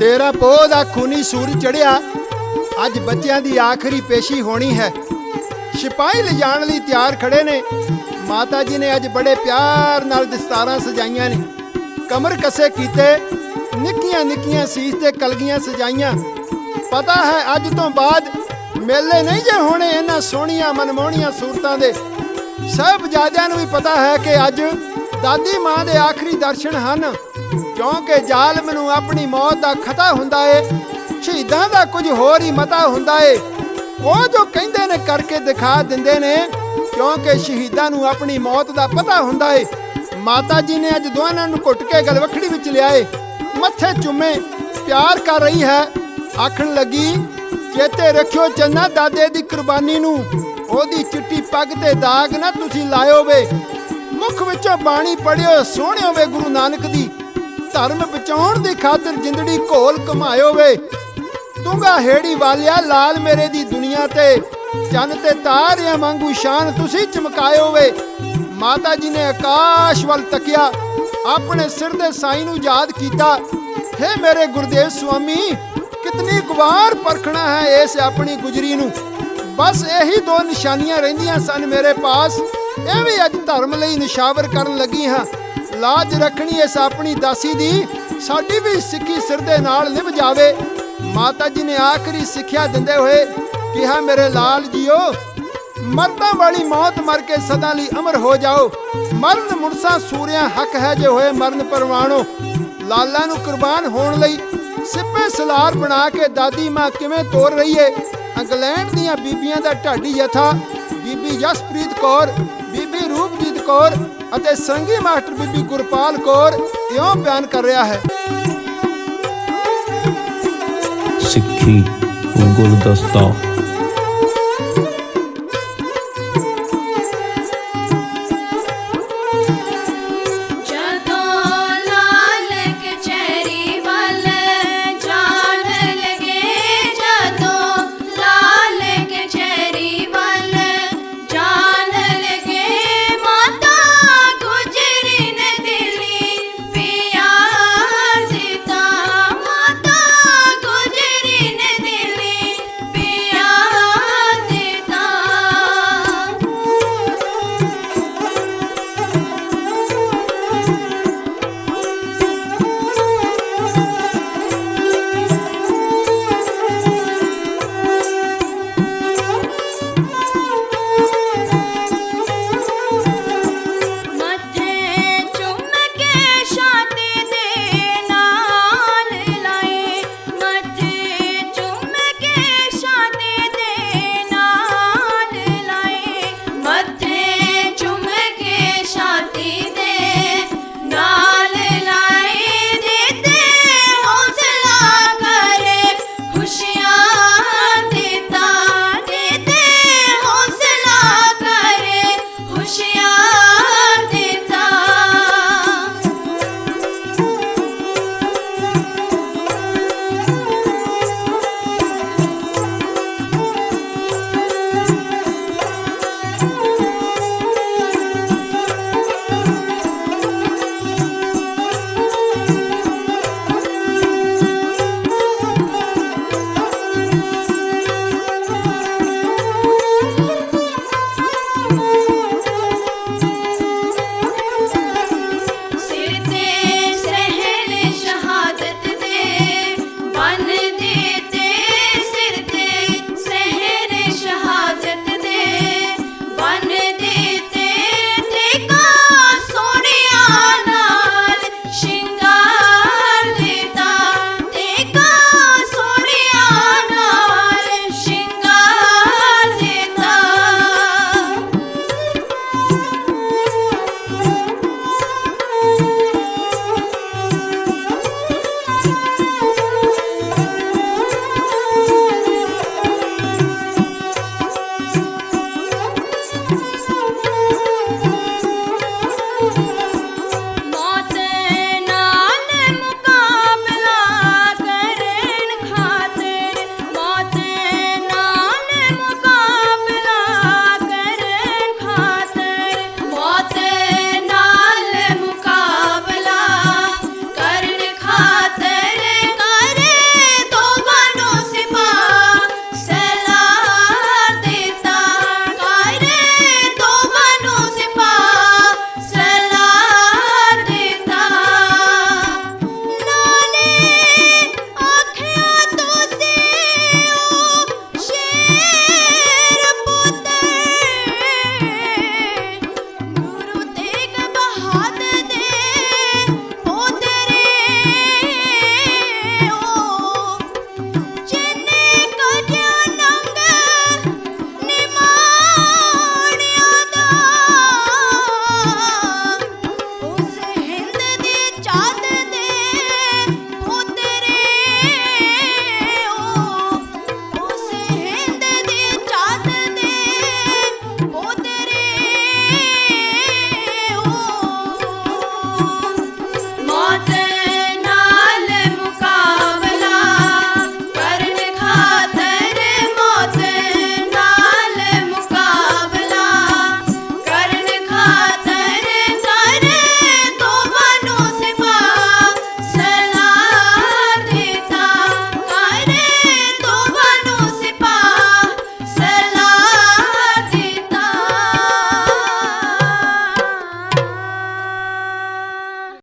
ਤੇਰਾ ਪੋਹ ਦਾ ਖੂਨੀ ਸੂਰਜ ਚੜਿਆ। ਅੱਜ ਬੱਚਿਆਂ ਦੀ ਆਖਰੀ ਪੇਸ਼ੀ ਹੋਣੀ ਹੈ। ਸਿਪਾਹੀ ਲਿਜਾਣ ਲਈ ਤਿਆਰ ਖੜੇ ਨੇ। ਮਾਤਾ ਜੀ ਨੇ ਅੱਜ ਬੜੇ ਪਿਆਰ ਨਾਲ ਦਸਤਾਰਾਂ ਸਜਾਈਆਂ ਨੇ। ਕਮਰ ਕਸੇ ਕੀਤੇ, ਨਿੱਕੀਆਂ ਨਿੱਕੀਆਂ ਸੀਸ ਤੇ ਕਲਗੀਆਂ ਸਜਾਈਆਂ। ਪਤਾ ਹੈ ਅੱਜ ਤੋਂ ਬਾਅਦ ਮੇਲੇ ਨਹੀਂ ਜੇ ਹੋਣੇ ਇਹਨਾਂ ਸੋਹਣੀਆਂ ਮਨਮੋਹਣੀਆਂ ਸੂਰਤਾਂ ਦੇ। ਸਾਹਿਬਜ਼ਾਦਿਆਂ ਨੂੰ ਵੀ ਪਤਾ ਹੈ ਕਿ ਅੱਜ ਦਾਦੀ ਮਾਂ ਦੇ ਆਖਰੀ ਦਰਸ਼ਨ ਹਨ। ਕਿਉਂਕਿ ਜ਼ਾਲਮ ਨੂੰ ਆਪਣੀ ਮੌਤ ਦਾ ਖਤਾ ਹੁੰਦਾ ਏ, ਸ਼ਹੀਦਾਂ ਦਾ ਕੁਝ ਹੋਰ ਹੀ ਮਤਾ ਹੁੰਦਾ ਏ। ਉਹ ਜੋ ਕਹਿੰਦੇ ਨੇ ਕਰਕੇ ਦਿਖਾ ਦਿੰਦੇ ਨੇ, ਕਿਉਂਕਿ ਸ਼ਹੀਦਾਂ ਨੂੰ ਆਪਣੀ ਮੌਤ ਦਾ ਪਤਾ ਹੁੰਦਾ ਏ। ਮਾਤਾ ਜੀ ਨੇ ਅੱਜ ਦੋਵਾਂ ਨੂੰ ਘੁੱਟ ਕੇ ਗਲਵਖੜੀ ਵਿੱਚ ਲਿਆਏ। ਮੱਥੇ ਚੁੰਮੇ, ਪਿਆਰ ਕਰ ਰਹੀ ਹੈ। ਆਖਣ ਲੱਗੀ, ਚੇਤੇ ਰੱਖਿਓ ਚੰਨਾ ਦਾਦੇ ਦੀ ਕੁਰਬਾਨੀ ਨੂੰ। ਉਹਦੀ ਚਿੱਟੀ ਪੱਗ ਤੇ ਦਾਗ ਨਾ ਤੁਸੀਂ ਲਾਇਓ ਵੇ। ਮੁਖ ਵਿੱਚੋਂ ਬਾਣੀ ਪੜਿਓ ਸੋਹਣਿਓ ਵੇ ਗੁਰੂ ਨਾਨਕ ਦੀ। ਧਰਮ ਬਚਾਉਣ ਦੀ ਖਾਤਰ ਜਿੰਦੜੀ ਘੋਲ ਕਮਾਇਓ ਵੇ। ਤੁੰਗਾ ਹੇੜੀ ਵਾਲਿਆ ਲਾਲ ਮੇਰੇ ਦੀ ਦੁਨੀਆ ਤੇ। ਚੰਨ ਤੇ ਤਾਰਿਆਂ ਵਾਂਗੂ ਸ਼ਾਨ ਤੁਸੀਂ ਚਮਕਾਇਓ ਵੇ। ਮਾਤਾ ਜੀ ਨੇ ਆਕਾਸ਼ ਵੱਲ ਤੱਕਿਆ, ਆਪਣੇ ਸਿਰ ਦੇ ਸਾਈਂ ਨੂੰ ਯਾਦ ਕੀਤਾ। ਹੈ ਮੇਰੇ ਗੁਰਦੇਵ ਸੁਆਮੀ, ਕਿਤਨੀ ਗਵਾਰ ਪਰਖਣਾ ਹੈ ਇਸ ਆਪਣੀ ਗੁਜਰੀ ਨੂੰ। ਬਸ ਇਹੀ ਦੋ ਨਿਸ਼ਾਨੀਆਂ ਰਹਿੰਦੀਆਂ ਸਨ ਮੇਰੇ ਪਾਸ। ਇਹ ਵੀ ਅੱਜ ਧਰਮ ਲਈ ਨਿਸ਼ਾਵਰ ਕਰਨ ਲੱਗੀ ਹਾਂ। ਲਾਜ ਰੱਖਣੀ ਇਸ ਆਪਣੀ ਦਾਸੀ ਦੀ। ਸਾਡੀ ਵੀ ਸਿੱਖੀ ਸਿਰ ਦੇ ਨਾਲ ਨਿਭ ਜਾਵੇ। ਮਾਤਾ ਜੀ ਨੇ ਆਖਰੀ ਸਿੱਖਿਆ ਦਿੰਦੇ ਹੋਏ ਕਿਹਾ, ਮੇਰੇ ਲਾਲ ਜੀਓ, ਮਰਦਾਂ ਵਾਲੀ ਮੌਤ ਮਰ ਕੇ ਸਦਾ ਲਈ ਅਮਰ ਹੋ ਜਾਓ। ਮਰਨ ਮੁਰਸਾ ਸੂਰਿਆਂ ਹੱਕ ਹੈ ਜੇ ਹੋਏ ਮਰਨ ਪਰਵਾਣੋ। ਲਾਲਾ ਨੂੰ ਕੁਰਬਾਨ ਹੋਣ ਲਈ ਸਿੱਪੇ ਸਲਾਰ ਬਣਾ ਕੇ ਦਾਦੀ ਮਾਂ ਕਿਵੇਂ ਤੋਰ ਰਹੀ ਏ ਇੰਗਲੈਂਡ ਦੀਆਂ ਬੀਬੀਆਂ ਦਾ ਢਾਡੀ ਯਥਾ। ਬੀਬੀ ਜਸਪ੍ਰੀਤ ਕੌਰ, ਬੀਬੀ ਰੂਪ ਕੌਰ ਅਤੇ ਸੰਗੀ ਮਾਸਟਰ ਬੀਬੀ ਗੁਰਪਾਲ ਕੌਰ ਇਉਂ ਬਿਆਨ ਕਰ ਰਿਹਾ ਹੈ। ਸਿੱਖੀ ਗੁਲਦਸਤਾ